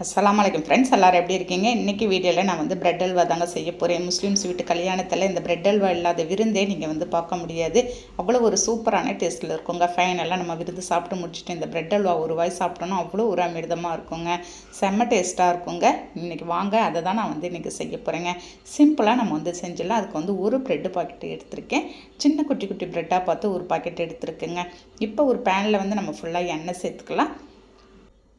அஸ்லாம் வலைக்கம் ஃப்ரெண்ட்ஸ் எல்லோரும் எப்படி இருக்கீங்க? இன்றைக்கி வீடியோவில் நான் வந்து பிரெட் அல்வா தாங்க செய்ய போகிறேன் முஸ்லீம்ஸ் வீட்டு கல்யாணத்தில் இந்த பிரெட் அல்வா இல்லாத விருந்தே நீங்கள் வந்து பார்க்க முடியாது. அவ்வளோ ஒரு சூப்பரான டேஸ்ட்டில் இருக்குங்க. ஃபைனலாக நம்ம விருந்து சாப்பிட்டு முடிச்சுட்டு இந்த பிரெட் அல்வா ஒரு வாய் சாப்பிட்டோன்னா அவ்வளோ ஒரு அமிர்தமாக இருக்குங்க. செம்ம டேஸ்ட்டாக இருக்குங்க. இன்றைக்கி வாங்க அதை தான் நான் வந்து இன்றைக்கி செய்ய போகிறேங்க சிம்பிளாக நம்ம வந்து செஞ்சிடலாம். அதுக்கு வந்து ஒரு ப்ரெட்டு பாக்கெட் எடுத்திருக்கேன். சின்ன குட்டி குட்டி ப்ரெட்டாக பார்த்து ஒரு பாக்கெட் எடுத்துருக்குங்க. இப்போ ஒரு பேனில் வந்து நம்ம ஃபுல்லாக எண்ணெய் சேர்த்துக்கலாம்.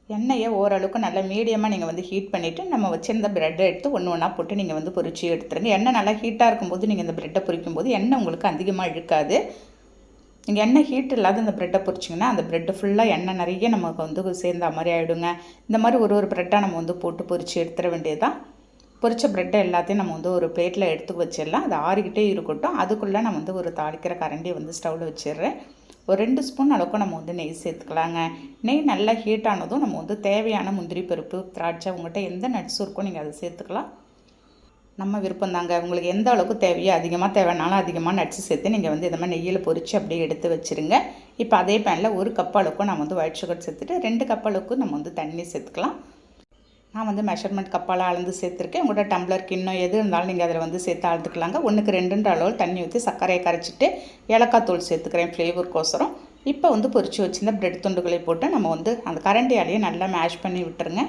எண்ணெயை ஓரளவுக்கு நல்லா மீடியமாக நீங்கள் வந்து ஹீட் பண்ணிவிட்டு நம்ம வச்சுருந்த ப்ரெட்டை எடுத்து ஒன்று ஒன்றா போட்டு நீங்கள் வந்து பொரிச்சு எடுத்துருங்க. எண்ணெய் நல்லா ஹீட்டாக இருக்கும்போது நீங்கள் இந்த ப்ரெட்டை பொரிக்கும் போது எண்ணெய் உங்களுக்கு அதிகமாக இழுக்காது. நீங்கள் எண்ணெய் ஹீட் இல்லாத இந்த ப்ரெட்டை பொரிச்சிங்கன்னா அந்த ப்ரெட்டு ஃபுல்லாக எண்ணெய் நிறைய நமக்கு வந்து சேர்ந்த மாதிரி ஆகிடுங்க இந்த மாதிரி ஒரு ஒரு ப்ரெட்டாக நம்ம வந்து போட்டு பொரிச்சு எடுத்துட வேண்டியதுதான். பொரிச்ச ப்ரெட்டை எல்லாத்தையும் நம்ம வந்து ஒரு பிளேட்டில் எடுத்து வச்சிடலாம். அது ஆறிக்கிட்டே இருக்கட்டும். அதுக்குள்ளே நான் வந்து ஒரு தாளிக்கிற கரண்டியை வந்து ஸ்டவ்வில் வச்சிடுறேன். ஒரு ரெண்டு ஸ்பூன் அளவுக்கு நம்ம வந்து நெய் சேர்த்துக்கலாங்க. நெய் நல்லா ஹீட் ஆனதும் நம்ம வந்து தேவையான முந்திரி பருப்பு திராட்சை உங்கள்கிட்ட எந்த நட்ஸ் இருக்கோ நீங்கள் அதை சேர்த்துக்கலாம். நம்ம விருப்பம் தாங்க. உங்களுக்கு எந்த அளவுக்கு தேவையோ அதிகமாக தேவைனாலும் அதிகமாக நட்ஸ் சேர்த்து நீங்கள் வந்து இந்த மாதிரி நெய்யில் பொரித்து அப்படியே எடுத்து வச்சுருங்க. இப்போ அதே பேனில் ஒரு கப் அளவுக்கு நம்ம வந்து ஒயிட் சுகர் சேர்த்துட்டு ரெண்டு கப் அளவுக்கு நம்ம வந்து தண்ணி சேர்த்துக்கலாம். நான் வந்து மெஷர்மெண்ட் கப்பால் அளந்து சேர்த்துருக்கேன். உங்கள்கிட்ட டம்ளர் கிண்ணம் எது இருந்தாலும் நீங்கள் அதில் வந்து சேர்த்து அளந்துக்கலாங்க ஒன்றுக்கு ரெண்டுன்ற அளவில் தண்ணி ஊற்றி சர்க்கரையை கரைச்சிட்டு ஏலக்காய் தூள் சேர்த்துக்கிறேன் ஃப்ளேவருக்கோசரம் இப்போ வந்து பொறிச்சு வச்சிருந்த பிரெட் துண்டுகளை போட்டு நம்ம வந்து அந்த கரண்டியாலேயே நல்லா மேஷ் பண்ணி விட்டுருங்க.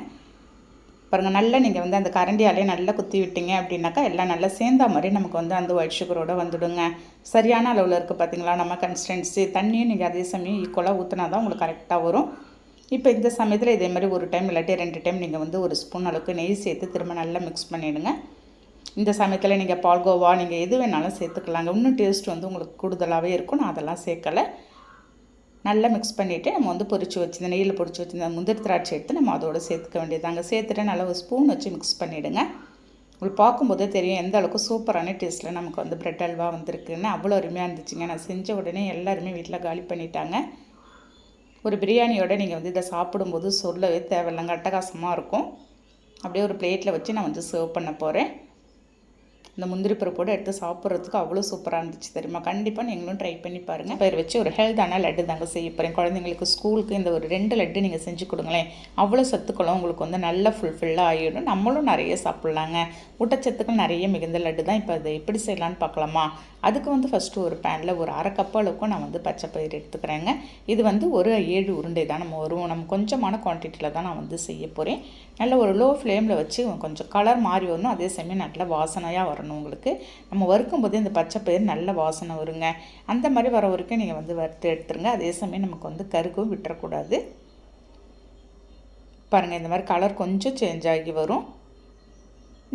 பாருங்கள் நல்லா நீங்கள் வந்து அந்த கரண்டியாலேயே நல்லா குத்தி விட்டீங்க அப்படின்னாக்கா எல்லாம் நல்லா சேர்ந்தா மாதிரி நமக்கு வந்து அந்த ஒயிட் சுகரோடு வந்துடுங்க. சரியான அளவில் இருக்குது பார்த்தீங்களா நம்ம கன்சிஸ்டன்சி தண்ணியும் நீங்கள் அதே சமயம் ஈக்குவலாக ஊற்றினா தான் உங்களுக்கு கரெக்டாக வரும். இப்போ இந்த சமயத்தில் இதே மாதிரி ஒரு டைம் இல்லாட்டி ரெண்டு டைம் நீங்கள் வந்து ஒரு ஸ்பூன் அளவுக்கு நெய் சேர்த்து திரும்ப நல்லா மிக்ஸ் பண்ணிவிடுங்க இந்த சமயத்தில் நீங்கள் பால்கோவா நீங்கள் எது வேணாலும் சேர்த்துக்கலாங்க. இன்னும் டேஸ்ட் வந்து உங்களுக்கு கூடுதலாகவே இருக்கும். நான் அதெல்லாம் சேர்க்கலை. நல்லா மிக்ஸ் பண்ணிவிட்டு நம்ம வந்து பொறிச்சு வச்சுருந்த நெய்யில் பொறிச்சு வச்சுருந்த முந்திரி திராட்சை எடுத்து நம்ம அதோட சேர்த்துக்க வேண்டியதாங்க சேர்த்துட்டு நல்லா ஒரு ஸ்பூன் வச்சு மிக்ஸ் பண்ணிவிடுங்க உங்களுக்கு பார்க்கும்போதே தெரியும் எந்த அளவுக்கு சூப்பரான டேஸ்ட்டில் நமக்கு வந்து பிரெட் அல்வா வந்திருக்குன்னு. அவ்வளோ அருமையாக இருந்துச்சுங்க. நான் செஞ்ச உடனே எல்லாருமே வீட்டில் காலி பண்ணிட்டாங்க. ஒரு பிரியாணியோட நீங்கள் வந்து இதை சாப்பிடும்போது சொல்லவே தேவையில்லைங்க அட்டகாசமாக இருக்கும். அப்படியே ஒரு பிளேட்டில் வச்சு நான் வந்து சர்வ் பண்ண போகிறேன் இந்த முந்திரி பருப்போடு எடுத்து சாப்பிட்றதுக்கு அவ்வளோ சூப்பராக இருந்துச்சு தெரியுமா? கண்டிப்பாக நீங்களும் ட்ரை பண்ணி பாருங்கள் பேர் வச்சு ஒரு ஹெல்த்தான லட்டு தாங்க செய்ய போகிறேன் குழந்தைங்களுக்கு ஸ்கூலுக்கு இந்த ஒரு ரெண்டு லட்டு நீங்கள் செஞ்சு கொடுங்களேன். அவ்வளோ சத்துக்களும் உங்களுக்கு வந்து நல்லா ஃபுல்ஃபில்லாக ஆகிடும் நம்மளும் நிறைய சாப்பிட்லாங்க. ஊட்டச்சத்துக்கள் நிறைய மிகுந்த லட்டு தான். இப்போ அதை எப்படி செய்யலான்னு பார்க்கலாமா? அதுக்கு வந்து ஃபஸ்ட்டு ஒரு பேனில் ஒரு அரை கப் அளவுக்கும் நான் வந்து பச்சை பயிர் எடுத்துக்கிறேங்க. இது வந்து ஒரு ஏழு உருண்டை தான். நம்ம வரும் நம்ம கொஞ்சமான குவான்டிட்டியில் தான் நான் வந்து செய்ய போகிறேன் நல்ல ஒரு லோ ஃப்ளேமில் வச்சு கொஞ்சம் கலர் மாறி வரணும். அதே சமயம் நல்ல வாசனையாக வரணும். உங்களுக்கு. நம்ம வறுக்கும் போதே இந்த பச்சை பயிர் நல்ல வாசனை வருங்க. அந்த மாதிரி வர வரைக்கும் நீங்கள் வந்து வறுத்து எடுத்துருங்க. அதே சமயம் நமக்கு வந்து கருக்கும் விட்டுறக்கூடாது. பாருங்கள் இந்த மாதிரி கலர் கொஞ்சம் சேஞ்ச் ஆகி வரும்.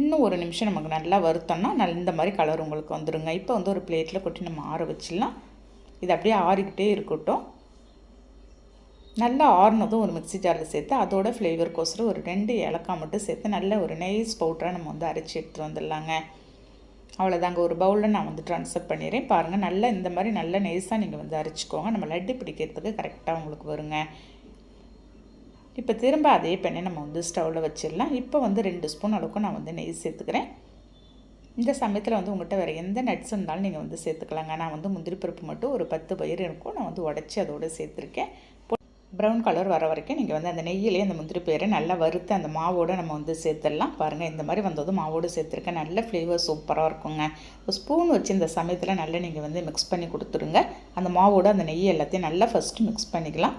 இன்னும் ஒரு நிமிஷம் நமக்கு நல்லா வறுத்தோம்னா நல்ல இந்த மாதிரி கலர் உங்களுக்கு வந்துடுங்க இப்போ வந்து ஒரு பிளேட்டில் கொட்டி நம்ம ஆற வச்சிடலாம். இது அப்படியே ஆறிக்கிட்டே இருக்கட்டும். நல்லா ஆறுனதும் ஒரு மிக்சி ஜாரில் சேர்த்து அதோட ஃப்ளேவர் கோசரம் ஒரு ரெண்டு ஏலக்காய் மட்டும் சேர்த்து நல்ல ஒரு நெய்ஸ் பவுடராக நம்ம வந்து அரைச்சி எடுத்துகிட்டு வந்துடலாங்க. அவ்வளோதாங்க ஒரு பவுலில் நான் வந்து ட்ரான்ஸ்ஃபர் பண்ணிடுறேன். பாருங்கள் நல்லா இந்த மாதிரி நல்ல நெய்ஸாக நீங்கள் வந்து அரைச்சிக்கோங்க. நம்ம லட்டு பிடிக்கிறதுக்கு கரெக்டாக உங்களுக்கு வருங்க. இப்போ திரும்ப அதே பெண்ணை நம்ம வந்து ஸ்டவ்வில் வச்சிடலாம். இப்போ வந்து ரெண்டு ஸ்பூன் அளவுக்கு நான் வந்து நெய் சேர்த்துக்கிறேன். இந்த சமயத்தில் வந்து உங்கள்கிட்ட வேறு எந்த நட்ஸ் இருந்தாலும் நீங்கள் வந்து சேர்த்துக்கலாங்க. நான் வந்து முந்திரி பருப்பு மட்டும் ஒரு பத்து பயிர் இருக்கும். நான் வந்து உடச்சி அதோடு சேர்த்துருக்கேன். ப்ரௌன் கலர் வர வரைக்கும் நீங்கள் வந்து அந்த நெய்யிலே அந்த முந்திரி பயிரை நல்லா வறுத்து அந்த மாவோடு நம்ம வந்து சேர்த்துடலாம். பாருங்கள் இந்த மாதிரி வந்ததும் மாவோடு சேர்த்துருக்கேன். நல்ல ஃப்ளேவர் சூப்பராக இருக்குங்க. ஒரு ஸ்பூன் வச்சு இந்த சமயத்தில் நல்லா நீங்கள் வந்து மிக்ஸ் பண்ணி கொடுத்துருங்க அந்த மாவோடு அந்த நெய் எல்லாத்தையும் நல்லா ஃபஸ்ட்டு மிக்ஸ் பண்ணிக்கலாம்.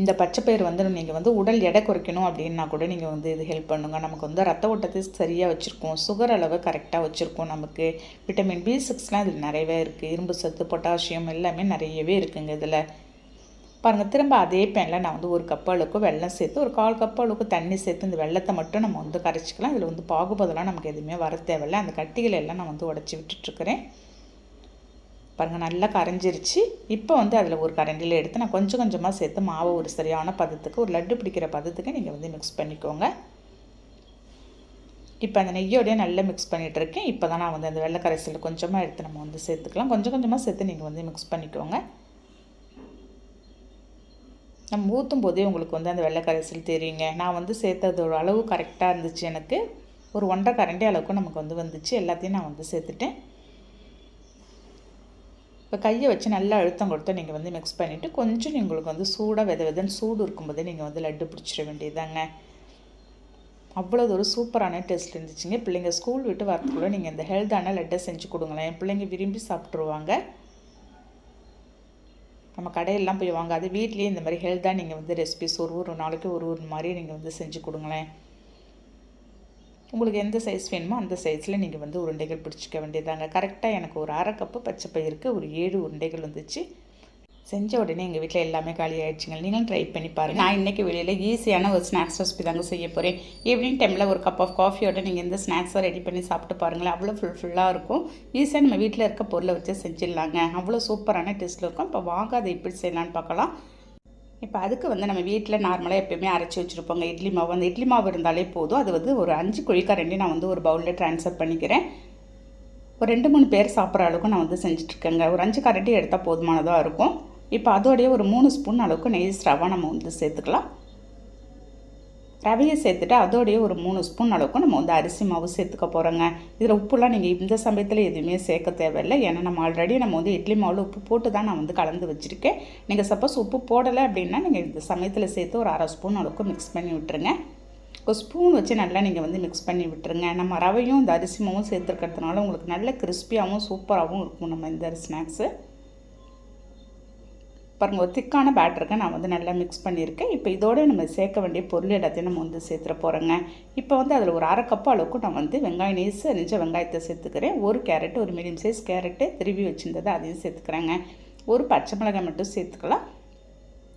இந்த பச்சைப்பயிர் வந்து நீங்கள் வந்து உடல் எடை குறைக்கணும் அப்படின்னா கூட நீங்கள் வந்து இது ஹெல்ப் பண்ணுங்கள் நமக்கு வந்து ரத்த ஓட்டத்தை சரியாக வச்சுருக்கோம். சுகர் அளவு கரெக்டாக வச்சுருக்கோம் நமக்கு. விட்டமின் பி சிக்ஸ்லாம் இதில் நிறையவே இருக்குது இரும்பு சத்து பொட்டாசியம் எல்லாமே நிறையவே இருக்குங்க இதில். பாருங்கள் திரும்ப அதே பேனில் நான் வந்து ஒரு கப் அளவுக்கு வெள்ளம் சேர்த்து ஒரு கால் கப் அளவுக்கு தண்ணி சேர்த்து இந்த வெள்ளத்தை மட்டும் நம்ம வந்து கரைச்சிக்கலாம். இதில் வந்து பாகுபதெல்லாம் நமக்கு எதுவுமே வர தேவையில்லை. அந்த கட்டிகளை எல்லாம் நான் வந்து உடச்சி விட்டுட்ருக்கிறேன். பாருங்கள் நல்லா கரைஞ்சிருச்சு. இப்போ வந்து அதில் ஒரு கரண்டியில் எடுத்து நான் கொஞ்சம் கொஞ்சமாக சேர்த்து மாவை ஒரு சரியான பதத்துக்கு ஒரு லட்டு பிடிக்கிற பதத்துக்கு நீங்கள் வந்து மிக்ஸ் பண்ணிக்கோங்க. இப்போ அந்த நெய்யோடையே நல்லா மிக்ஸ் பண்ணிகிட்டு இருக்கேன் இப்போ தான் நான் வந்து அந்த வெள்ளை கரைசலில் கொஞ்சமாக எடுத்து நம்ம வந்து சேர்த்துக்கலாம். கொஞ்சம் கொஞ்சமாக சேர்த்து நீங்கள் வந்து மிக்ஸ் பண்ணிக்கோங்க. நம்ம ஊற்றும் போதே உங்களுக்கு வந்து அந்த வெள்ளை கரைசல் தெரியுங்க. நான் வந்து சேர்த்ததோட அளவு கரெக்டாக இருந்துச்சு எனக்கு. ஒரு ஒன்றரை கரண்டி அளவுக்கு நமக்கு வந்து வந்துச்சு. எல்லாத்தையும் நான் வந்து சேர்த்துட்டேன். இப்போ கையை வச்சு நல்லா அழுத்தம் கொடுத்து நீங்கள் வந்து மிக்ஸ் பண்ணிவிட்டு கொஞ்சம் உங்களுக்கு வந்து சூடாக வித விதன்னு சூடு இருக்கும்போதே நீங்கள் வந்து லட்டு பிடிச்சிட வேண்டியதாங்க அவ்வளோ ஒரு சூப்பரான டேஸ்ட் இருந்துச்சுங்க. பிள்ளைங்க ஸ்கூல் விட்டு வரத்துக்குள்ளே நீங்கள் இந்த ஹெல்த்தான லட்டை செஞ்சு கொடுங்களேன். என் பிள்ளைங்க விரும்பி சாப்பிட்ருவாங்க நம்ம கடையெல்லாம் போய் வாங்காது. வீட்லேயே இந்த மாதிரி ஹெல்த்தாக நீங்கள் வந்து ரெசிபிஸ் ஒரு ஒரு நாளைக்கு ஒரு ஒரு மாதிரி நீங்கள் வந்து செஞ்சு கொடுங்களேன். உங்களுக்கு எந்த சைஸ் வேணுமோ அந்த சைஸில் நீங்கள் வந்து உருண்டைகள் பிடிச்சிக்க வேண்டியதாங்க. கரெக்டாக எனக்கு ஒரு அரை கப்பு பச்சை பயிருக்கு ஒரு ஏழு உருண்டைகள் வந்துச்சு. செஞ்ச உடனே எங்கள் வீட்டில் எல்லாமே காலி ஆகிடுச்சுங்க நீங்களும் ட்ரை பண்ணி பாருங்கள் நான் இன்றைக்கி வெளியில் ஈஸியான ஒரு ஸ்நாக்ஸ் ரெசிபி தாங்க செய்ய போகிறேன் ஈவினிங் டைமில் ஒரு கப் ஆஃப் காஃபியோட நீங்கள் இந்த ஸ்நாக்ஸை ரெடி பண்ணி சாப்பிட்டு பாருங்களேன். அவ்வளோ ஃபுல்ஃபுல்லாக இருக்கும். ஈஸியாக நம்ம வீட்டில் இருக்க பொருளை வச்சு செஞ்சிடலாங்க. அவ்வளோ சூப்பரான டேஸ்ட்டில் இருக்கும். இப்போ வாங்க அதை எப்படி செய்யலான்னு பார்க்கலாம். இப்போ அதுக்கு வந்து நம்ம வீட்டில் நார்மலாக எப்பயுமே அரைச்சி வச்சுருப்போங்க. இட்லி மாவு. அந்த இட்லி மாவு இருந்தாலே போதும். அது வந்து ஒரு அஞ்சு குழிக்கரண்டி நான் வந்து ஒரு பவுலில் ட்ரான்ஸ்ஃபர் பண்ணிக்கிறேன். ஒரு ரெண்டு மூணு பேர் சாப்பிட்ற அளவுக்கு நான் வந்து செஞ்சுட்ருக்கேங்க ஒரு அஞ்சு கரண்டி எடுத்தால் போதுமானதாக இருக்கும். இப்போ அதோடைய ஒரு மூணு ஸ்பூன் அளவுக்கு நெய் ரவா நம்ம வந்து சேர்த்துக்கலாம். ரவையை சேர்த்துட்டு அதோடைய ஒரு மூணு ஸ்பூன் அளவுக்கு நம்ம வந்து அரிசி மாவு சேர்த்துக்க போகிறோங்க இதில் உப்புலாம் நீங்கள் இந்த சமயத்தில் எதுவுமே சேர்க்க தேவையில்லை. ஏன்னா நம்ம ஆல்ரெடி நம்ம வந்து இட்லி மாவில் உப்பு போட்டு தான் நான் வந்து கலந்து வச்சுருக்கேன். நீங்கள் சப்போஸ் உப்பு போடலை அப்படின்னா நீங்கள் இந்த சமயத்தில் சேர்த்து ஒரு அரை ஸ்பூன் அளவுக்கு மிக்ஸ் பண்ணி விட்டுருங்க. ஒரு ஸ்பூன் வச்சு நல்லா நீங்கள் வந்து மிக்ஸ் பண்ணி விட்டுருங்க. நம்ம ரவையும் இந்த அரிசி மாவும் சேர்த்துருக்கிறதுனால உங்களுக்கு நல்ல கிறிஸ்பியாகவும் சூப்பராகவும் இருக்கும் நம்ம இந்த ஸ்நாக்ஸு. பாருங்கள் ஒரு திக்கான பேட்டருக்கு நான் வந்து நல்லா மிக்ஸ் பண்ணியிருக்கேன். இப்போ இதோடு நம்ம சேர்க்க வேண்டிய பொருள் எல்லாத்தையும் நம்ம வந்து சேர்த்துற போகிறோங்க இப்போ வந்து அதில் ஒரு அரை கப்பு அளவுக்கு நான் வந்து வெங்காயம் நேசு நெஞ்ச வெங்காயத்தை சேர்த்துக்கிறேன். ஒரு கேரட்டு ஒரு மீடியம் சைஸ் கேரட்டு திருவி வச்சுருந்ததை அதையும் சேர்த்துக்கிறேங்க. ஒரு பச்சை மிளகாய் மட்டும் சேர்த்துக்கலாம்.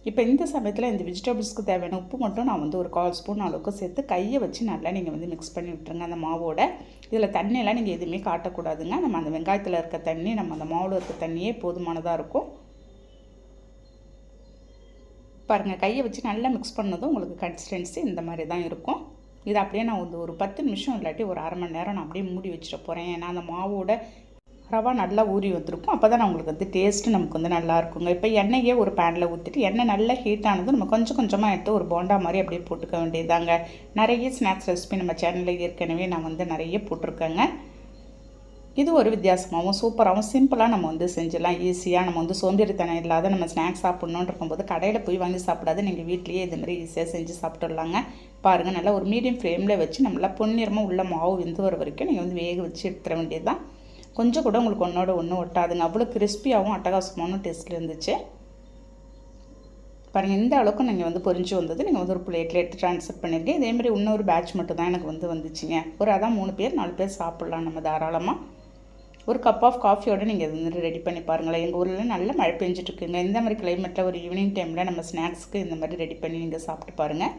இப்போ இந்த சமயத்தில் இந்த வெஜிடபிள்ஸ்க்கு தேவையான உப்பு மட்டும் நான் வந்து ஒரு கால் ஸ்பூன் அளவுக்கு சேர்த்து கையை வச்சு நல்லா நீங்கள் வந்து மிக்ஸ் பண்ணி விட்டுருங்க அந்த மாவோட. இதில் தண்ணியெல்லாம் நீங்கள் எதுவுமே காட்டக்கூடாதுங்க. நம்ம அந்த வெங்காயத்தில் இருக்க தண்ணி நம்ம அந்த மாவில் இருக்க தண்ணியே போதுமானதாக இருக்கும். பாருங்கள் கையை வச்சு நல்லா மிக்ஸ் பண்ணதும் உங்களுக்கு கன்சிஸ்டன்சி இந்த மாதிரி தான் இருக்கும். இது அப்படியே நான் வந்து ஒரு பத்து நிமிஷம் இல்லாட்டி ஒரு அரை மணி நேரம் நான் அப்படியே மூடி வச்சுட்டு போகிறேன் ஏன்னா அந்த மாவோட ரவா நல்லா ஊறி வந்திருக்கும். அப்போ தான் உங்களுக்கு வந்து டேஸ்ட்டு நமக்கு வந்து நல்லா இருக்குங்க. இப்போ எண்ணெயே ஒரு பேனில் ஊற்றிட்டு எண்ணெய் நல்லா ஹீட் ஆனதும் நம்ம கொஞ்சம் கொஞ்சமாக எடுத்து ஒரு போண்டா மாதிரி அப்படியே போட்டுக்க வேண்டியதாங்க நிறைய ஸ்நாக்ஸ் ரெசிபி நம்ம சேனலில் ஏற்கனவே நான் வந்து நிறைய போட்டிருக்கேங்க. இது ஒரு வித்தியாசமாகவும் சூப்பராகவும் சிம்பிளாக நம்ம வந்து செஞ்சிடலாம். ஈஸியாக நம்ம வந்து சோம்பேறித்தனம் இல்லாத நம்ம ஸ்நாக்ஸ் சாப்பிட்ணுன்னு இருக்கும்போது கடையில் போய் வாங்கி சாப்பிடாது. நீங்கள் வீட்லேயே இது மாதிரி ஈஸியாக செஞ்சு சாப்பிட்டுடலாங்க. பாருங்கள் நல்லா ஒரு மீடியம் ஃப்ளேமில் வச்சு நம்மளா பொன்னிறமாக உள்ள மாவு வெந்து வர வரைக்கும் நீங்கள் வந்து வேக வச்சு எடுத்துட வேண்டியது தான் கொஞ்சம் கூட உங்களுக்கு ஒன்றோட ஒன்று ஒட்டாதுங்க. அவ்வளோ கிறிஸ்பியாகவும் அட்டகாசமான டேஸ்ட்டில் இருந்துச்சு. பாருங்கள் இந்த அளவுக்கு நீங்கள் வந்து பொறிஞ்சு வந்தது நீங்கள் வந்து ஒரு பிளேட்டில் எடுத்து ட்ரான்ஸ்ஃபர் பண்ணியிருக்கேன் இதேமாதிரி இன்னொரு பேட்ச் மட்டும் தான் எனக்கு வந்து வந்துச்சுங்க. ஒரு அதான் மூணு பேர் நாலு பேர் சாப்பிட்லாம் நம்ம தாராளமாக ஒரு கப் ஆஃப் காஃபியோடு நீங்கள் இது வந்து ரெடி பண்ணி பாருங்களேன். எங்கள் ஊரில் நல்ல மழை பெஞ்சிட்ருக்குங்க. இந்த மாதிரி கிளைமேட்டில் ஒரு ஈவினிங் டைமில் நம்ம ஸ்நாக்ஸ்க்கு இந்த மாதிரி ரெடி பண்ணி நீங்கள் சாப்பிட்டு பாருங்கள்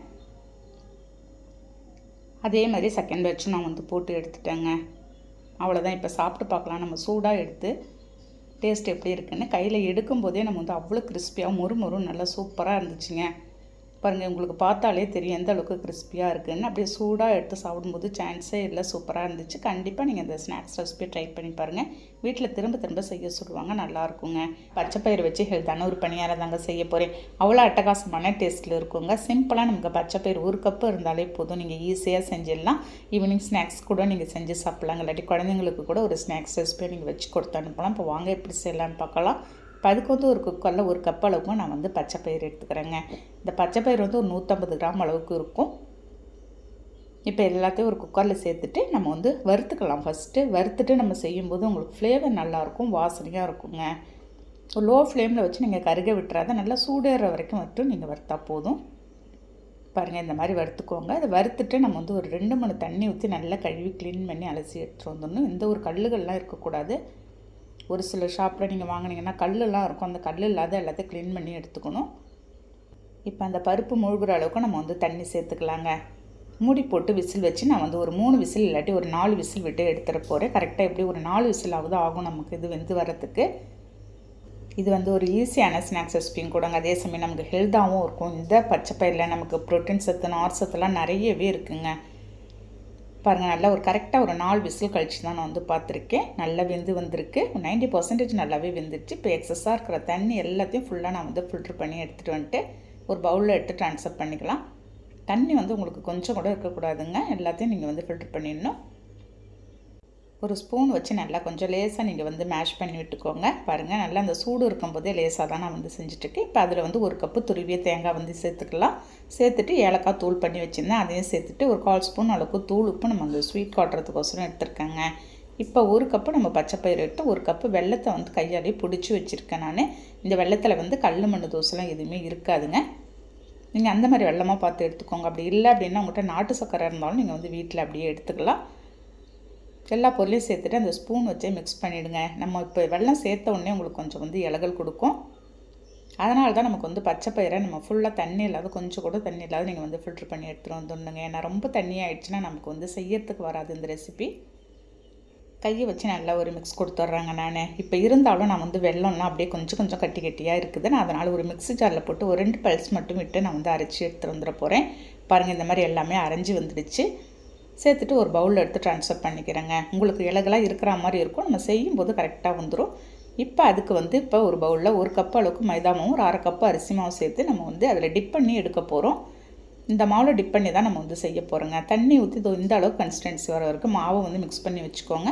அதே மாதிரி செகண்ட் பேட்சும் நான் வந்து போட்டு எடுத்துட்டேங்க. அவ்வளோதான் இப்போ சாப்பிட்டு பார்க்கலாம். நம்ம சூடாக எடுத்து டேஸ்ட் எப்படி இருக்குன்னு கையில் எடுக்கும்போதே நம்ம வந்து அவ்வளோ கிறிஸ்பியாக மொறு மொறு நல்லா சூப்பராக இருந்துச்சுங்க. பாருங்கள் உங்களுக்கு பார்த்தாலே தெரியும் எந்த அளவுக்கு கிறிஸ்பியாக இருக்குதுன்னு அப்படியே சூடாக எடுத்து சாப்பிடும்போது சான்ஸே இல்லை சூப்பராக இருந்துச்சு. கண்டிப்பாக நீங்கள் இந்த ஸ்நாக்ஸ் ரெசிபி ட்ரை பண்ணி பாருங்கள் வீட்டில் திரும்ப திரும்ப செய்ய சொல்லுவாங்க நல்லாயிருக்குங்க பச்சை பயிர் வச்சு ஹெல்த்தான ஒரு பணியாரம் தாங்க செய்ய போகிறேன் அவ்வளோ அட்டகாசமான டேஸ்ட்டில் இருக்குங்க. சிம்பிளாக நமக்கு பச்சை பயிர் ஒரு கப்பு இருந்தாலே போதும். நீங்கள் ஈஸியாக செஞ்சிடலாம். ஈவினிங் ஸ்நாக்ஸ் கூட நீங்கள் செஞ்சு சாப்பிட்லாங்க. இல்லாட்டி குழந்தைங்களுக்கு கூட ஒரு ஸ்நாக்ஸ் ரெசிபியை நீங்கள் வச்சு கொடுத்து அனுப்பலாம். இப்போ வாங்க எப்படி செய்யலாம்னு பார்க்கலாம். இப்போ அதுக்கு வந்து ஒரு குக்கரில் ஒரு கப் அளவுக்கு நான் வந்து பச்சை பயிர் எடுத்துக்கிறேங்க. இந்த பச்சை பயிர் வந்து ஒரு நூற்றம்பது கிராம் அளவுக்கு இருக்கும். இப்போ எல்லாத்தையும் ஒரு குக்கரில் சேர்த்துட்டு நம்ம வந்து வறுத்துக்கலாம். ஃபஸ்ட்டு வறுத்துட்டு நம்ம செய்யும்போது உங்களுக்கு ஃப்ளேவர் நல்லாயிருக்கும் வாசனையாக இருக்குங்க. லோ ஃப்ளேமில் வச்சு நீங்கள் கருக விட்டுறாத நல்லா சூடேற வரைக்கும் மட்டும் நீங்கள் வறுத்தா போதும். பாருங்கள் இந்த மாதிரி வறுத்துக்கோங்க. அதை வறுத்துட்டு நம்ம வந்து ஒரு ரெண்டு மூணு தண்ணி ஊற்றி நல்லா கழுவி க்ளீன் பண்ணி அலசி எடுத்துகிட்டு வந்துடணும். எந்த ஒரு கல்லுகள்லாம் இருக்கக்கூடாது. ஒரு சில ஷாப்பில் நீங்கள் வாங்கினீங்கன்னா கல்லெல்லாம் இருக்கும். அந்த கல் இல்லாத எல்லாத்தையும் க்ளீன் பண்ணி எடுத்துக்கணும். இப்போ அந்த பருப்பு முழுகிற அளவுக்கு நம்ம வந்து தண்ணி சேர்த்துக்கலாங்க. மூடி போட்டு விசில் வச்சு நான் வந்து ஒரு மூணு விசில் இல்லாட்டி ஒரு நாலு விசில் விட்டு எடுத்துகிட்டு போகிறேன் கரெக்டாக எப்படி ஒரு நாலு விசில் ஆகும் நமக்கு இது வெந்து வரத்துக்கு இது வந்து ஒரு ஈஸியான ஸ்நாக்ஸ் ரெசிபியும் கூடங்க. அதே சமயம் நமக்கு ஹெல்த்தாகவும் இருக்கும். இந்த பச்சை பயிரில் நமக்கு ப்ரோட்டீன் சத்து நார் சத்துலாம் நிறையவே இருக்குங்க. பாருங்கள் நல்லா ஒரு கரெக்டாக ஒரு நாலு விசில் கழிச்சு தான் நான் வந்து பார்த்துருக்கேன். நல்லா வெந்து வந்திருக்கு. நைன்டி பர்சன்டேஜ் நல்லாவே வெந்துருச்சு. இப்போ எக்ஸஸாக இருக்கிற தண்ணி எல்லாத்தையும் ஃபுல்லாக நான் வந்து ஃபில்ட்ரு பண்ணி எடுத்துகிட்டு வந்துட்டு ஒரு பவுலில் எடுத்து ட்ரான்ஸ்ஃபர் பண்ணிக்கலாம். தண்ணி வந்து உங்களுக்கு கொஞ்சம் கூட இருக்கக்கூடாதுங்க. எல்லாத்தையும் நீங்கள் வந்து ஃபில்ட்ரு பண்ணிடணும். ஒரு ஸ்பூன் வச்சு நல்லா கொஞ்சம் லேசாக நீங்கள் வந்து மேஷ் பண்ணி விட்டுக்கோங்க. பாருங்கள் நல்லா அந்த சூடு இருக்கும்போதே லேசாக தான் நான் வந்து செஞ்சுட்ருக்கேன். இப்போ அதில் வந்து ஒரு கப்பு துருவிய தேங்காய் வந்து சேர்த்துக்கலாம். சேர்த்துட்டு ஏலக்காய் தூள் பண்ணி வச்சுருந்தேன். அதையும் சேர்த்துட்டு ஒரு கால் ஸ்பூன் அளவுக்கு தூள் உப்பு நம்ம அந்த ஸ்வீட் காட்டுறதுக்கோசரம் எடுத்துருக்கேங்க. இப்போ ஒரு கப்பு நம்ம பச்சைப்பயிறு எடுத்து ஒரு கப்பு வெள்ளத்தை வந்து கையாலே பிடிச்சி வச்சுருக்கேன் நான். இந்த வெள்ளத்தில் வந்து கல் மண் தோசைலாம் எதுவுமே இருக்காதுங்க. நீங்கள் அந்த மாதிரி வெள்ளமாக பார்த்து எடுத்துக்கோங்க. அப்படி இல்லை அப்படின்னா உங்கள்கிட்ட நாட்டு சக்கரை இருந்தாலும் நீங்கள் வந்து வீட்டில் அப்படியே எடுத்துக்கலாம். எல்லா பொருளையும் சேர்த்துட்டு அந்த ஸ்பூன் வச்சே மிக்ஸ் பண்ணிவிடுங்க நம்ம இப்போ வெள்ளம் சேர்த்த உடனே உங்களுக்கு கொஞ்சம் வந்து இலகல் கொடுக்கும். அதனால தான் நமக்கு வந்து பச்சை பயிரை நம்ம ஃபுல்லாக தண்ணி இல்லாத கொஞ்சம் கூட தண்ணி இல்லாத நீங்கள் வந்து ஃபில்ட்ரு பண்ணி எடுத்துகிட்டு வந்துடணுங்க ஏன்னா ரொம்ப தண்ணி ஆகிடுச்சுன்னா நமக்கு வந்து செய்யறதுக்கு வராது இந்த ரெசிபி கையை வச்சு நல்லா ஒரு மிக்ஸ் கொடுத்துட்றாங்க நான். இப்போ இருந்தாலும் நான் வந்து வெள்ளம்லாம் அப்படியே கொஞ்சம் கொஞ்சம் கட்டி கட்டியாக இருக்குது. நான் அதனால் ஒரு மிக்ஸி ஜாரில் போட்டு ஒரு ரெண்டு பல்ஸ் மட்டும் விட்டு நான் வந்து அரைச்சி எடுத்துகிட்டு வந்துட போகிறேன் பாருங்கள் இந்த மாதிரி எல்லாமே அரைஞ்சி வந்துடுச்சு. சேர்த்துட்டு ஒரு பவுலில் எடுத்து ட்ரான்ஸ்ஃபர் பண்ணிக்கிறேங்க. உங்களுக்கு இலகெல்லாம் இருக்கிற மாதிரி இருக்கும். நம்ம செய்யும்போது கரெக்டாக வந்துடும் இப்போ அதுக்கு வந்து இப்போ ஒரு பவுலில் ஒரு கப் அளவுக்கு மைதா மாவும் ஒரு அரை கப்பு அரிசி மாவு சேர்த்து நம்ம வந்து அதில் டிப் பண்ணி எடுக்க போகிறோம் இந்த மாவில் டிப் பண்ணி தான் நம்ம வந்து செய்ய போகிறோங்க தண்ணி ஊற்றி இந்த அளவுக்கு கன்சிஸ்டன்சி வர வரைக்கும் மாவை வந்து மிக்ஸ் பண்ணி வச்சுக்கோங்க.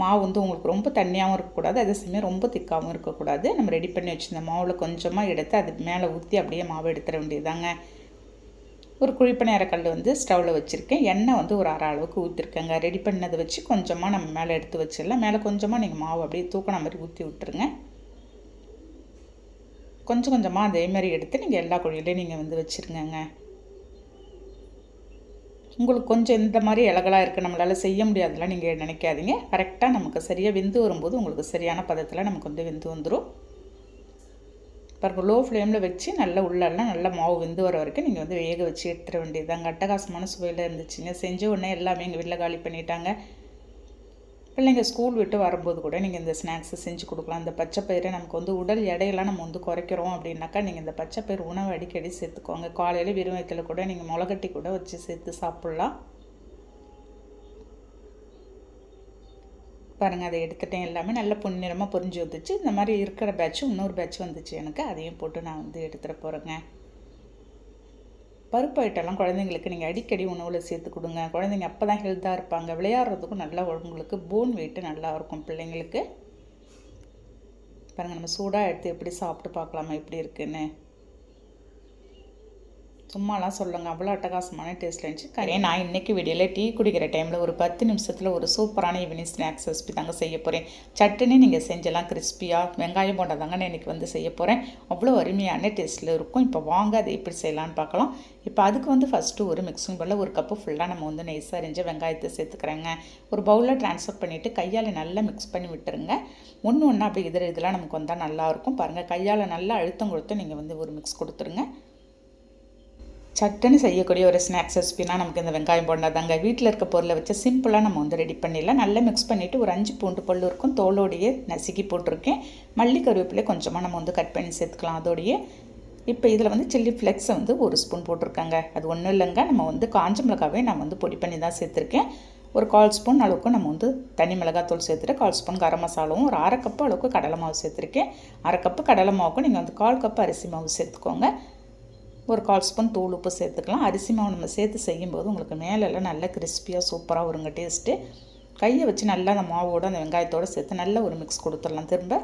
மாவு வந்து உங்களுக்கு ரொம்ப தண்ணியாகவும் இருக்கக்கூடாது. அதே சமயம் ரொம்ப திக்காகவும் இருக்கக்கூடாது. நம்ம ரெடி பண்ணி வச்சுருந்த மாவில் கொஞ்சமாக எடுத்து அது மேலே ஊற்றி அப்படியே மாவு எடுத்துட வேண்டியதாங்க ஒரு குழிப்ப கல் வந்து ஸ்டவ்வில் வச்சுருக்கேன். எண்ணெய் வந்து ஒரு அரை அளவுக்கு ஊற்றிருக்கேங்க ரெடி பண்ணதை வச்சு கொஞ்சமாக நம்ம மேலே எடுத்து வச்சிடலாம். மேலே கொஞ்சமாக நீங்கள் மாவு அப்படியே தூக்கின மாதிரி ஊற்றி விட்டுருங்க. கொஞ்சம் கொஞ்சமாக அதே மாதிரி எடுத்து நீங்கள் எல்லா குழியிலையும் நீங்கள் வந்து வச்சுருங்கங்க. உங்களுக்கு கொஞ்சம் இந்த மாதிரி இலகலாக இருக்குது நம்மளால் செய்ய முடியாதுலாம் நீங்கள் நினைக்காதீங்க. கரெக்டாக நமக்கு சரியாக வெந்து வரும்போது உங்களுக்கு சரியான பதத்தில் நமக்கு வந்து வெந்து வந்துடும் பாருங்க லோ ஃப்ளேமில் வச்சு நல்லா உள்ளெல்லாம் நல்லா மாவு வெந்து வர வரைக்கும் நீங்கள் வந்து வேக வச்சு எடுத்துட வேண்டியது தாங்க. அட்டகாசமான சுவையில் இருந்துச்சுங்க. செஞ்ச உடனே எல்லாமே எங்கள் வீட்டில் காலி பண்ணிட்டாங்க. பிள்ளைங்க ஸ்கூல் விட்டு வரும்போது கூட நீங்கள் இந்த ஸ்நாக்ஸை செஞ்சு கொடுக்கலாம். இந்த பச்சைப்பயிரை நமக்கு வந்து உடல் எடையெல்லாம் நம்ம வந்து குறைக்கிறோம் அப்படின்னாக்கா நீங்கள் இந்த பச்சைப்பயிர் உணவு அடிக்கடி சேர்த்துக்கோங்க. காலையில் வெறும் வயத்தில் கூட நீங்கள் முளைகட்டி கூட வச்சு சேர்த்து சாப்பிட்லாம். பாருங்கள் அதை எடுத்துட்டேன். எல்லாமே நல்ல பொன்னிறமாக பொறிஞ்சு வந்துச்சு. இந்த மாதிரி இருக்கிற பேட்ச் இன்னொரு பேட்ச் வந்துச்சு எனக்கு. அதையும் போட்டு நான் வந்து எடுத்துகிட்டு போகிறேங்க பருப்பு ஐட்டம்லாம் குழந்தைங்களுக்கு நீங்கள் அடிக்கடி உணவில் சேர்த்து கொடுங்க. குழந்தைங்க அப்போ தான் ஹெல்த்தாக இருப்பாங்க. விளையாடுறதுக்கும் நல்லா உங்களுக்கு போன் வெயிட்டு நல்லா இருக்கும் பிள்ளைங்களுக்கு. பாருங்கள் நம்ம சூடாக எடுத்து எப்படி சாப்பிட்டு பார்க்கலாமா எப்படி இருக்குன்னு. சும்மாலாம் சொல்லுங்கள் அவ்வளோ அட்டகாசமான டேஸ்ட் இருந்துச்சு. கரையே நான் இன்றைக்கி வீடியோவில் டீ குடிக்கிற டைமில் ஒரு பத்து நிமிஷத்தில் ஒரு சூப்பரான ஈவினிங் ஸ்நாக்ஸ் ரெசிபி தாங்க செய்ய போகிறேன் சட்னி நீங்கள் செஞ்சலாம் கிறிஸ்பியாக வெங்காயம் போட்டால் தாங்க நான் இன்றைக்கி வந்து செய்ய போகிறேன் அவ்வளோ அருமையான டேஸ்ட்டில் இருக்கும். இப்போ வாங்க அதை எப்படி செய்யலான்னு பார்க்கலாம். இப்போ அதுக்கு வந்து ஃபஸ்ட்டு ஒரு மிக்சிங் பவுலில் ஒரு கப்பு ஃபுல்லாக நம்ம வந்து நைஸாக அரிஞ்ச வெங்காயத்தை சேர்த்துக்கிறேங்க. ஒரு பவுலில் ட்ரான்ஸ்ஃபர் பண்ணிவிட்டு கையால் நல்லா மிக்ஸ் பண்ணி விட்டுருங்க. ஒன்று ஒன்றா அப்படி இதில் இதெல்லாம் நமக்கு வந்தால் நல்லாயிருக்கும் பாருங்கள் கையால் நல்லா அழுத்தம் கொடுத்து நீங்கள் வந்து ஒரு மிக்ஸ் கொடுத்துருங்க. சட்டுன்னு செய்யக்கூடிய ஒரு ஸ்நாக்ஸ் ரெசிபினா நமக்கு இந்த வெங்காயம் போண்டா தாங்க வீட்டில் இருக்க பொருளை வச்சு சிம்பிளாக நம்ம வந்து ரெடி பண்ணிடலாம். நல்லா மிக்ஸ் பண்ணிவிட்டு ஒரு அஞ்சு பூண்டு பல்லு இருக்கும் தோலோடையே நசுக்கி போட்டிருக்கேன். மல்லி கருவேப்பிலை கொஞ்சமாக நம்ம வந்து கட் பண்ணி சேர்த்துக்கலாம். அதோடையே இப்போ இதில் வந்து சில்லி ஃப்ளெக்ஸ் வந்து ஒரு ஸ்பூன் போட்டிருக்காங்க. அது ஒன்றும் இல்லைங்க. நம்ம வந்து காஞ்ச மிளகாவே நான் வந்து பொடி பண்ணி தான் சேர்த்துருக்கேன். ஒரு கால் ஸ்பூன் அளவுக்கு நம்ம வந்து தனி மிளகாத்தூள் சேர்த்துட்டு கால் ஸ்பூன் கரம் மசாலாவும் ஒரு அரை கப்பு அளவுக்கு கடலை மாவு சேர்த்துருக்கேன். அரை கப்பு கடலை மாவுக்கும் நீங்கள் வந்து கால் கப்பு அரிசி மாவு சேர்த்துக்கோங்க. ஒரு கால் ஸ்பூன் தூள் உப்பு சேர்த்துக்கலாம். அரிசி மாவு நம்ம சேர்த்து செய்யும்போது உங்களுக்கு மேலெல்லாம் நல்லா கிறிஸ்பியாக சூப்பராக வருங்க டேஸ்ட்டு கையை வச்சு நல்லா அந்த மாவோடு அந்த வெங்காயத்தோடு சேர்த்து நல்ல ஒரு மிக்ஸ் கொடுத்துடலாம். திரும்ப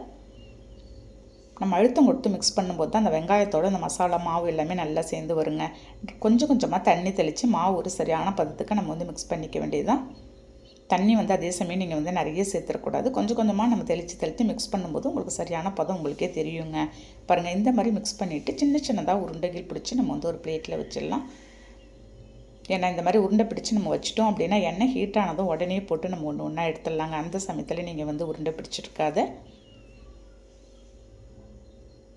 நம்ம அழுத்தம் கொடுத்து மிக்ஸ் பண்ணும்போது தான் அந்த வெங்காயத்தோடு அந்த மசாலா மாவு எல்லாமே நல்லா சேர்ந்து வருங்க. கொஞ்சம் கொஞ்சமாக தண்ணி தெளித்து மாவு ஒரு சரியான பதத்துக்கு நம்ம வந்து மிக்ஸ் பண்ணிக்க வேண்டியதுதான். தண்ணி வந்து அதே சமயம் நீங்கள் வந்து நிறைய சேர்த்துடக்கூடாது கொஞ்சம் கொஞ்சமாக நம்ம தெளித்து தெளித்து மிக்ஸ் பண்ணும்போது உங்களுக்கு சரியான பதம் உங்களுக்கே தெரியுங்க. பாருங்கள் இந்த மாதிரி மிக்ஸ் பண்ணிவிட்டு சின்ன சின்னதாக உருண்டைகள் பிடிச்சி நம்ம வந்து ஒரு பிளேட்டில் வச்சிடலாம். ஏன்னா இந்த மாதிரி உருண்டை பிடிச்சி நம்ம வச்சிட்டோம் அப்படின்னா எண்ணெய் ஹீட் ஆனதும் உடனே போட்டு நம்ம ஒன்று ஒன்றா எடுத்துடலாங்க. அந்த சமயத்தில் நீங்கள் வந்து உருண்டை பிடிச்சிருக்காத.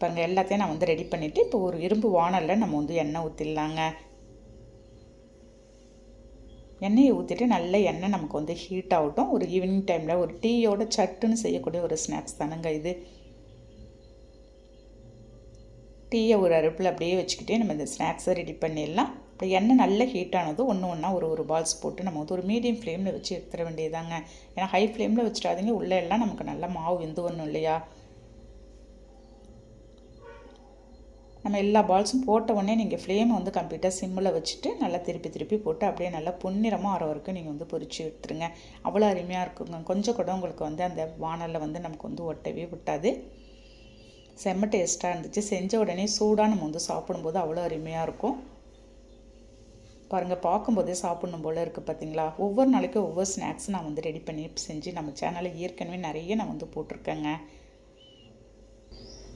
பாருங்கள் எல்லாத்தையும் நான் வந்து ரெடி பண்ணிவிட்டு இப்போ ஒரு இரும்பு வானலில் நம்ம வந்து எண்ணெய் ஊற்றிடலாங்க எண்ணெயை ஊற்றிட்டு நல்ல எண்ணெய் நமக்கு வந்து ஹீட் ஆகட்டும். ஒரு ஈவினிங் டைமில் ஒரு டீயோட சட்டுன்னு செய்யக்கூடிய ஒரு ஸ்நாக்ஸ் தானுங்க இது. டீயை ஒரு அறுப்பில் அப்படியே வச்சுக்கிட்டே நம்ம இந்த ஸ்நாக்ஸை ரெடி பண்ணிடலாம். இப்போ எண்ணெய் நல்ல ஹீட் ஆனது ஒன்று ஒன்றா ஒரு ஒரு பால்ஸ் போட்டு நம்ம வந்து ஒரு மீடியம் ஃப்ளேமில் வச்சு எடுத்துட வேண்டியதாங்க ஏன்னா ஹை ஃப்ளேமில் வச்சுட்டாதீங்க உள்ளே எல்லாம் நமக்கு நல்லா மாவு வெந்து வரணும் இல்லையா? நம்ம எல்லா பால்ஸும் போட்ட உடனே நீங்கள் ஃப்ளேமை வந்து கம்ப்ளீட்டாக சிம்மில் வச்சுட்டு நல்லா திருப்பி திருப்பி போட்டு அப்படியே நல்லா பொன்னிறமாக வர வரைக்கும் நீங்கள் வந்து பொறிச்சு எடுத்துருங்க. அவ்வளோ அருமையாக இருக்குங்க. கொஞ்சம் கூட உங்களுக்கு வந்து அந்த வானலில் வந்து நமக்கு வந்து ஒட்டவே விட்டாது செம்ம டேஸ்ட்டாக இருந்துச்சு. செஞ்ச உடனே சூடாக நம்ம வந்து சாப்பிடும்போது அவ்வளோ அருமையாக இருக்கும். பாருங்கள் பார்க்கும்போதே சாப்பிடணும் போல் இருக்குது பார்த்தீங்களா ஒவ்வொரு நாளைக்கும் ஒவ்வொரு ஸ்நாக்ஸ் நான் வந்து ரெடி பண்ணி செஞ்சு நம்ம சேனலில் ஏற்கனவே நிறைய நான் வந்து போட்டிருக்கேங்க.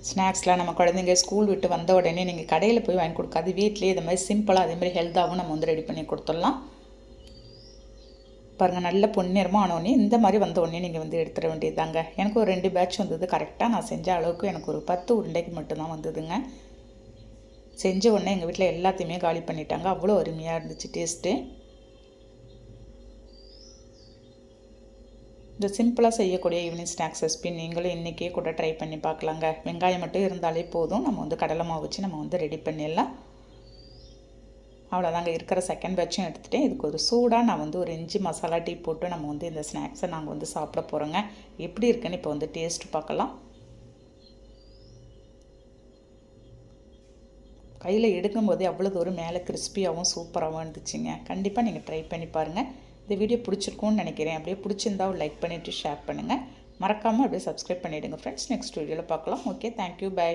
ஸ்நாக்ஸ்லாம் நம்ம குழந்தைங்க ஸ்கூல் விட்டு வந்த உடனே நீங்கள் கடையில் போய் வாங்கி கொடுக்காது. வீட்லேயே இது மாதிரி சிம்பிளாக அதே மாதிரி ஹெல்த்தாகவும் நம்ம வந்து ரெடி பண்ணி கொடுத்துடலாம். பாருங்கள் நல்ல பொன்னிறமாக ஆனோடனே இந்த மாதிரி வந்த உடனே நீங்கள் வந்து எடுத்துட வேண்டியதாங்க எனக்கு ஒரு ரெண்டு பேட்ச் வந்தது. கரெக்டாக நான் செஞ்ச அளவுக்கு எனக்கு ஒரு பத்து உருண்டைக்கு மட்டும்தான் வந்ததுங்க. செஞ்ச உடனே எங்கள் வீட்டில் எல்லாத்தையுமே காலி பண்ணிட்டாங்க. அவ்வளோ அருமையாக இருந்துச்சு டேஸ்ட்டு இந்த சிம்பிளாக செய்யக்கூடிய ஈவினிங் ஸ்நாக்ஸ் ரெசிபி நீங்களும் இன்றைக்கே கூட ட்ரை பண்ணி பார்க்கலாங்க. வெங்காயம் மட்டும் இருந்தாலே போதும். நம்ம வந்து கடலை மாவு வச்சு நம்ம வந்து ரெடி பண்ணிடலாம். அவ்வளோதாங்க இருக்கிற செகண்ட் பேட்சும் எடுத்துகிட்டேன் இதுக்கு ஒரு சூடாக நான் வந்து ஒரு இஞ்சி மசாலா டீ போட்டு நம்ம வந்து இந்த ஸ்நாக்ஸை நாங்கள் வந்து சாப்பிட போகிறோங்க எப்படி இருக்குன்னு இப்போ வந்து டேஸ்ட் பார்க்கலாம். கையில் எடுக்கும்போதே அவ்வளோ தூரம் மேலே கிறிஸ்பியாகவும் சூப்பராகவும் இருந்துச்சுங்க. கண்டிப்பாக நீங்கள் ட்ரை பண்ணி பாருங்கள் இந்த வீடியோ பிடிச்சிருக்கும்னு நினைக்கிறேன். அப்படியே பிடிச்சிருந்தா லைக் பண்ணிவிட்டு ஷேர் பண்ணுங்கள் மறக்காமல் அப்படியே சப்ஸ்கிரைப் பண்ணிவிடுங்க ஃப்ரெண்ட்ஸ் நெக்ஸ்ட் வீடியோவில் பார்க்கலாம். Okay thank you bye